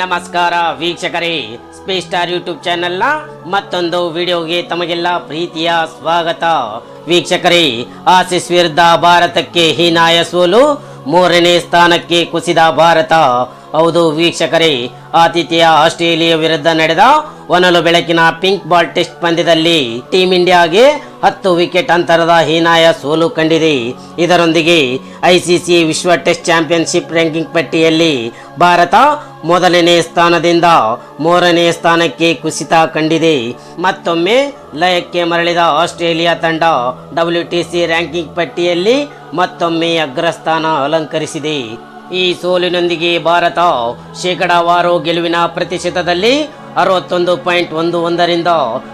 ನಮಸ್ಕಾರ ವೀಕ್ಷಕರೇ. Space star YouTube ಚಾನೆಲ್ನ ಮತ್ತೊಂದು ವಿಡಿಯೋಗೆ ತಮಗೆಲ್ಲ ಪ್ರೀತಿಯ ಸ್ವಾಗತ. ವೀಕ್ಷಕರೇ, ಆಸಿಸ್ ವಿರುದ್ಧ ಭಾರತಕ್ಕೆ ಹೀನಾಯ ಸೋಲು, ಮೂರನೇ ಸ್ಥಾನಕ್ಕೆ ಕುಸಿದ ಭಾರತ. ಹೌದು ವೀಕ್ಷಕರೇ, ಆತಿಥ್ಯ ಆಸ್ಟ್ರೇಲಿಯಾ ವಿರುದ್ಧ ನಡೆದ ಒನಲು ಬೆಳಕಿನ ಪಿಂಕ್ ಬಾಲ್ ಟೆಸ್ಟ್ ಪಂದ್ಯದಲ್ಲಿ ಟೀಂ ಇಂಡಿಯಾಗೆ ಹತ್ತು ವಿಕೆಟ್ ಅಂತರದ ಹೀನಾಯ ಸೋಲು ಕಂಡಿದೆ. ಇದರೊಂದಿಗೆ ಐಸಿಸಿ ವಿಶ್ವ ಟೆಸ್ಟ್ ಚಾಂಪಿಯನ್ಶಿಪ್ ರ್ಯಾಂಕಿಂಗ್ ಪಟ್ಟಿಯಲ್ಲಿ ಭಾರತ ಮೊದಲನೇ ಸ್ಥಾನದಿಂದ ಮೂರನೇ ಸ್ಥಾನಕ್ಕೆ ಕುಸಿತ ಕಂಡಿದೆ. ಮತ್ತೊಮ್ಮೆ ಲಯಕ್ಕೆ ಮರಳಿದ ಆಸ್ಟ್ರೇಲಿಯಾ ತಂಡ ಡಬ್ಲ್ಯೂಟಿಸಿ ರ್ಯಾಂಕಿಂಗ್ ಪಟ್ಟಿಯಲ್ಲಿ ಮತ್ತೊಮ್ಮೆ ಅಗ್ರಸ್ಥಾನ ಅಲಂಕರಿಸಿದೆ. ಈ ಸೋಲಿನೊಂದಿಗೆ ಭಾರತ ಶೇಕಡಾವಾರು ಗೆಲುವಿನ ಪ್ರತಿಶತದಲ್ಲಿ ಅರವತ್ತೊಂದು ಪಾಯಿಂಟ್ ಒಂದು ಒಂದರಿಂದ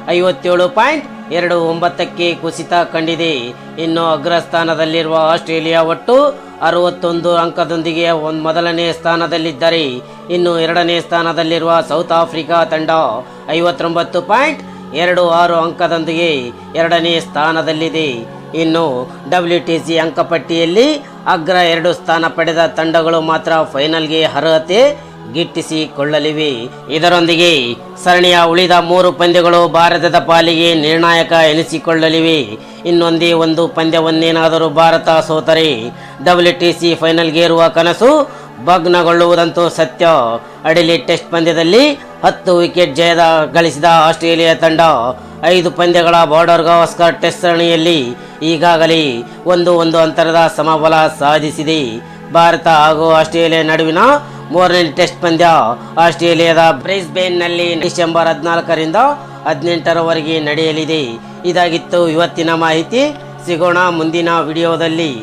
ಐವತ್ತೇಳು ಪಾಯಿಂಟ್ ಎರಡು ಒಂಬತ್ತಕ್ಕೆ ಕುಸಿತ ಕಂಡಿದೆ. ಇನ್ನು ಅಗ್ರಸ್ಥಾನದಲ್ಲಿರುವ ಆಸ್ಟ್ರೇಲಿಯಾ ಒಟ್ಟು ಅರವತ್ತೊಂದು ಅಂಕದೊಂದಿಗೆ ಒಂದು ಮೊದಲನೇ ಸ್ಥಾನದಲ್ಲಿದ್ದರೆ. ಇನ್ನು ಎರಡನೇ ಸ್ಥಾನದಲ್ಲಿರುವ ಸೌತ್ ಆಫ್ರಿಕಾ ತಂಡ ಐವತ್ತೊಂಬತ್ತು ಪಾಯಿಂಟ್ ಎರಡು ಆರು ಅಂಕದೊಂದಿಗೆ ಎರಡನೇ ಸ್ಥಾನದಲ್ಲಿದೆ. ಇನ್ನು ಡಬ್ಲ್ಯೂ ಟಿ ಸಿ ಅಂಕಪಟ್ಟಿಯಲ್ಲಿ ಅಗ್ರ ಎರಡು ಸ್ಥಾನ ಪಡೆದ ತಂಡಗಳು ಮಾತ್ರ ಫೈನಲ್ಗೆ ಅರ್ಹತೆ ಗಿಟ್ಟಿಸಿಕೊಳ್ಳಲಿವೆ. ಇದರೊಂದಿಗೆ ಸರಣಿಯ ಉಳಿದ ಮೂರು ಪಂದ್ಯಗಳು ಭಾರತದ ಪಾಲಿಗೆ ನಿರ್ಣಾಯಕ ಎನಿಸಿಕೊಳ್ಳಲಿವೆ. ಇನ್ನೊಂದೇ ಒಂದು ಪಂದ್ಯವನ್ನೇನಾದರೂ ಭಾರತ ಸೋತರೆ. ಡಬ್ಲ್ಯೂ ಟಿ ಸಿ ಫೈನಲ್ಗೇರುವ ಕನಸು ಭಗ್ನಗೊಳ್ಳುವುದಂತೂ ಸತ್ಯ. ಅಡಿಲಿ ಟೆಸ್ಟ್ ಪಂದ್ಯದಲ್ಲಿ ಹತ್ತು ವಿಕೆಟ್ ಜಯದ ಗಳಿಸಿದ ಆಸ್ಟ್ರೇಲಿಯಾ ತಂಡ ಐದು ಪಂದ್ಯಗಳ ಬಾರ್ಡರ್ ಗಾವಸ್ಕರ್ ಟೆಸ್ಟ್ ಸರಣಿಯಲ್ಲಿ ಈಗಾಗಲೇ ಒಂದು ಒಂದು ಅಂತರದ ಸಮಬಲ ಸಾಧಿಸಿದೆ. ಭಾರತ ಹಾಗೂ ಆಸ್ಟ್ರೇಲಿಯಾ ನಡುವಿನ ಮೂರನೇ ಟೆಸ್ಟ್ ಪಂದ್ಯ ಆಸ್ಟ್ರೇಲಿಯಾದ ಬ್ರಿಸ್ಬೇನ್ನಲ್ಲಿ ಡಿಸೆಂಬರ್ ಹದಿನಾಲ್ಕರಿಂದ ಹದಿನೆಂಟರವರೆಗೆ ನಡೆಯಲಿದೆ. ಇದಾಗಿತ್ತು ಇವತ್ತಿನ ಮಾಹಿತಿ. ಸಿಗೋಣ ಮುಂದಿನ ವಿಡಿಯೋದಲ್ಲಿ.